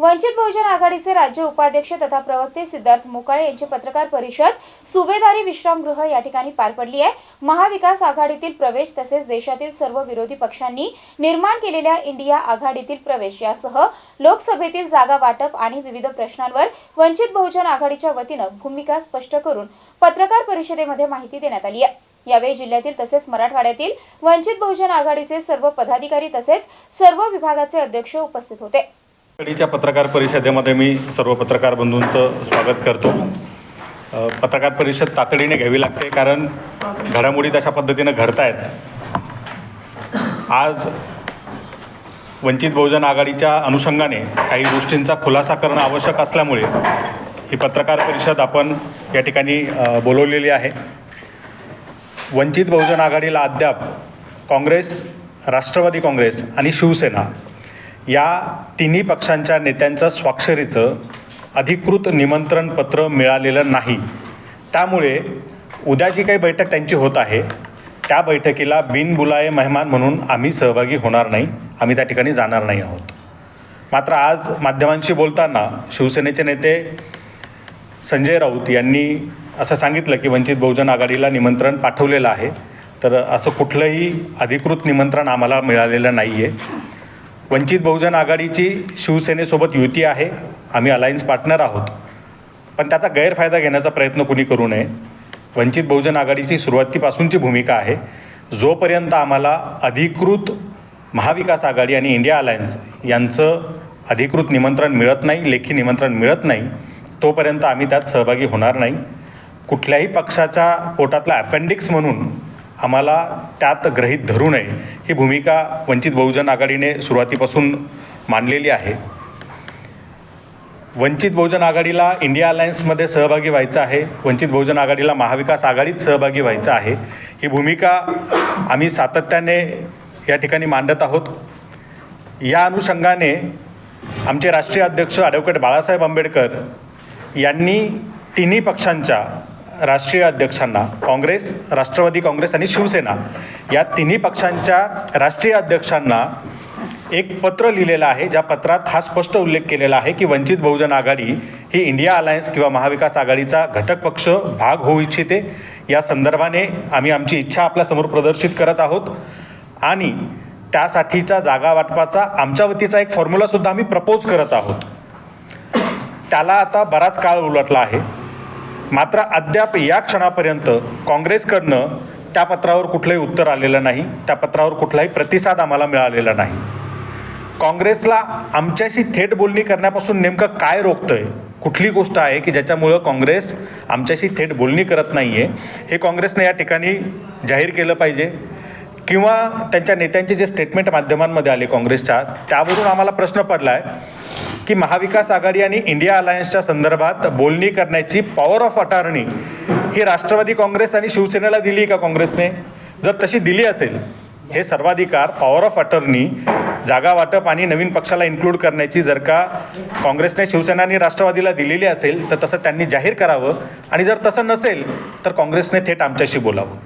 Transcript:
वंचित बहुजन आघाडीचे राज्य उपाध्यक्ष तथा प्रवक्ते सिद्धार्थ मोकाळे यांची पत्रकार परिषद सुभेदारी विश्रामगृह या ठिकाणी पार पडली आहे. महाविकास आघाडीतील प्रवेश तसेच देशातील सर्व विरोधी पक्षांनी निर्माण केलेल्या इंडिया आघाडीतील प्रवेश यासह लोकसभेतील जागा वाटप आणि विविध प्रश्नांवर वंचित बहुजन आघाडीच्या वतीनं भूमिका स्पष्ट करून पत्रकार परिषदेमध्ये माहिती देण्यात आली आहे. यावेळी जिल्ह्यातील तसेच मराठवाड्यातील वंचित बहुजन आघाडीचे सर्व पदाधिकारी तसेच सर्व विभागाचे अध्यक्ष उपस्थित होते. कडीच्या पत्रकार परिषदेमध्ये मी सर्व पत्रकार बंधूंचं स्वागत करतो. पत्रकार परिषद तातडीने घ्यावी लागते कारण घडामोडी तशा पद्धतीनं घडत आहेत आज वंचित बहुजन आघाडीच्या अनुषंगाने काही गोष्टींचा खुलासा करणं आवश्यक असल्यामुळे ही पत्रकार परिषद आपण या ठिकाणी बोलवलेली आहे. वंचित बहुजन आघाडीला अद्याप काँग्रेस राष्ट्रवादी काँग्रेस आणि शिवसेना या तिन्ही पक्षांच्या नेत्यांचं स्वाक्षरीचं अधिकृत निमंत्रण पत्र मिळालेलं नाही. त्यामुळे उद्या जी काही बैठक त्यांची होत आहे त्या बैठकीला बिनबुलाये मेहमान म्हणून आम्ही सहभागी होणार नाही आम्ही त्या ठिकाणी जाणार नाही आहोत. मात्र आज माध्यमांशी बोलताना शिवसेनेचे नेते संजय राऊत यांनी असं सांगितलं की वंचित बहुजन आघाडीला निमंत्रण पाठवलेलं आहे तर असं कुठलंही अधिकृत निमंत्रण आम्हाला मिळालेलं नाही आहे वंचित बहुजन आघाडीची शिवसेनेसोबत युती आहे. आम्ही अलायन्स पार्टनर आहोत. पण त्याचा गैरफायदा घेण्याचा प्रयत्न कुणी करू नये. वंचित बहुजन आघाडीची सुरुवातीपासूनची भूमिका आहे. जोपर्यंत आम्हाला अधिकृत महाविकास आघाडी आणि इंडिया अलायन्स यांचं अधिकृत निमंत्रण मिळत नाही लेखी निमंत्रण मिळत नाही तोपर्यंत आम्ही त्यात सहभागी होणार नाही. कुठल्याही पक्षाच्या पोटातला अपेंडिक्स म्हणून आम्हाला त्यात ग्रहीत धरू नये. ही भूमिका वंचित बहुजन आघाडीने सुरुवातीपासून मांडलेली आहे. वंचित बहुजन आघाडीला इंडिया अलायन्समध्ये सहभागी व्हायचं आहे. वंचित बहुजन आघाडीला महाविकास आघाडीत सहभागी व्हायचं आहे. ही भूमिका आम्ही सातत्याने या ठिकाणी मांडत आहोत. या अनुषंगाने आमचे राष्ट्रीय अध्यक्ष ॲडव्होकेट बाळासाहेब आंबेडकर यांनी तिन्ही पक्षांच्या राष्ट्रीय अध्यक्षांना काँग्रेस राष्ट्रवादी काँग्रेस आणि शिवसेना या तिन्ही पक्षांच्या राष्ट्रीय अध्यक्षांना एक पत्र लिहिलेलं आहे ज्या पत्रात हा स्पष्ट उल्लेख केलेला आहे की वंचित बहुजन आघाडी ही इंडिया अलायन्स किंवा महाविकास आघाडीचा घटक पक्ष भाग होऊ इच्छिते. या संदर्भाने आम्ही आमची इच्छा आपल्यासमोर प्रदर्शित करत आहोत. आणि त्यासाठीचा जागा वाटपाचा आमच्या वतीचा एक फॉर्म्युलासुद्धा आम्ही प्रपोज करत आहोत. त्याला आता बराच काळ उलटला आहे. मात्र अद्याप या क्षणापर्यंत काँग्रेसकडनं त्या पत्रावर कुठलंही उत्तर आलेलं नाही त्या पत्रावर कुठलाही प्रतिसाद आम्हाला मिळालेला नाही. काँग्रेसला आमच्याशी थेट बोलणी करण्यापासून नेमकं काय रोखतंय कुठली गोष्ट आहे की ज्याच्यामुळं काँग्रेस आमच्याशी थेट बोलणी करत नाही आहे हे काँग्रेसने या ठिकाणी जाहीर केलं पाहिजे किंवा त्यांच्या नेत्यांचे जे स्टेटमेंट माध्यमांमध्ये आले काँग्रेसच्या त्यावरून आम्हाला प्रश्न पडला आहे की महाविकास आघाडी आणि इंडिया अलायन्सच्या संदर्भात बोलणी करण्याची पॉवर ऑफ अटॉर्नी ही राष्ट्रवादी काँग्रेस आणि शिवसेनेला दिली का काँग्रेसने? जर तशी दिली असेल हे सर्वाधिकार पॉवर ऑफ अटर्नी जागा वाटप आणि नवीन पक्षाला इन्क्लूड करण्याची जर का काँग्रेसने शिवसेना आणि राष्ट्रवादीला दिलेली असेल तर तसं त्यांनी जाहीर करावं. आणि जर तसं नसेल तर काँग्रेसने थेट आमच्याशी बोलावं.